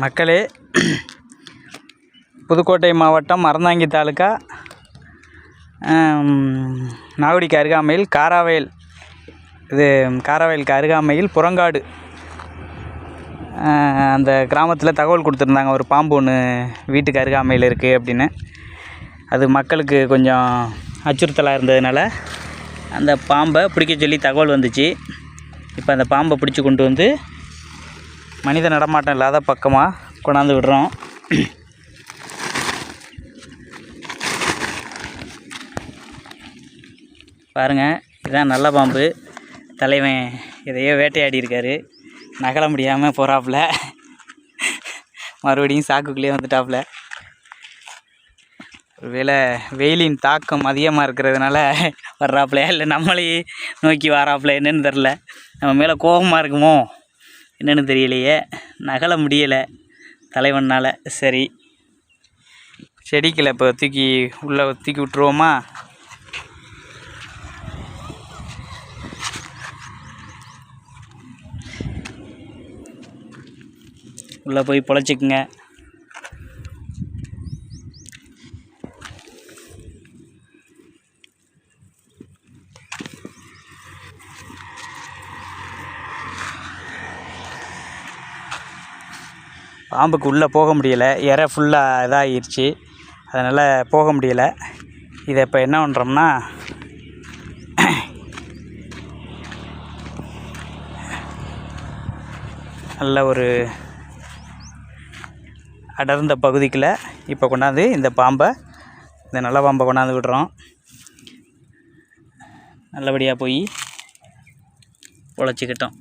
மக்களே புதுக்கோட்டை மாவட்டம் அறந்தாங்கி தாலுக்கா நாகுடிக்கு அருகாமையில் காராவயல் இது காராவயலுக்கு அருகாமையில் புறங்காடு. அந்த கிராமத்தில் தகவல் கொடுத்துருந்தாங்க. ஒரு பாம்பு ஒன்று வீட்டுக்கு அருகாமையில் இருக்குது அப்படின்னு. அது மக்களுக்கு கொஞ்சம் அச்சுறுத்தலாக இருந்ததுனால அந்த பாம்பை பிடிக்க சொல்லி தகவல் வந்துச்சு. இப்போ அந்த பாம்பை பிடிச்சி கொண்டு வந்து மனித நடமாட்டம் இல்லாத பக்கமாக கொண்டாந்து விடுறோம். பாருங்கள் இதுதான் நல்ல பாம்பு. தலைவன் எதையோ வேட்டையாடி இருக்காரு. நகல முடியாமல் போகிறாப்புல மறுபடியும் சாக்குக்குள்ளேயே வந்துட்டாப்புல. ஒருவேளை வெயிலின் தாக்கம் அதிகமாக இருக்கிறதுனால வர்றாப்புல இல்லை நம்மளையே நோக்கி வராப்புல என்னன்னு தெரில நம்ம மேலே கோபமாக இருக்குமோ? என்னென்னு தெரியலையே. நகல முடியலை தலைவனால். சரி. செடிக்கில் இப்போ தூக்கி உள்ளே தூக்கி விட்ருவோமா உள்ளே போய் பொழைச்சிக்குங்க. பாம்புக்கு உள்ளே போக முடியலை. இறை ஃபுல்லாக இதாகிடுச்சு அதனால் போக முடியலை. இதை இப்போ என்ன பண்ணுறோம்னா நல்ல ஒரு அடர்ந்த பகுதிக்குள்ளே இப்போ கொண்டாந்து இந்த பாம்பை இந்த நல்ல பாம்பை கொண்டாந்து விடுறோம். நல்லபடியாக போய் உழைச்சிக்கிட்டோம்.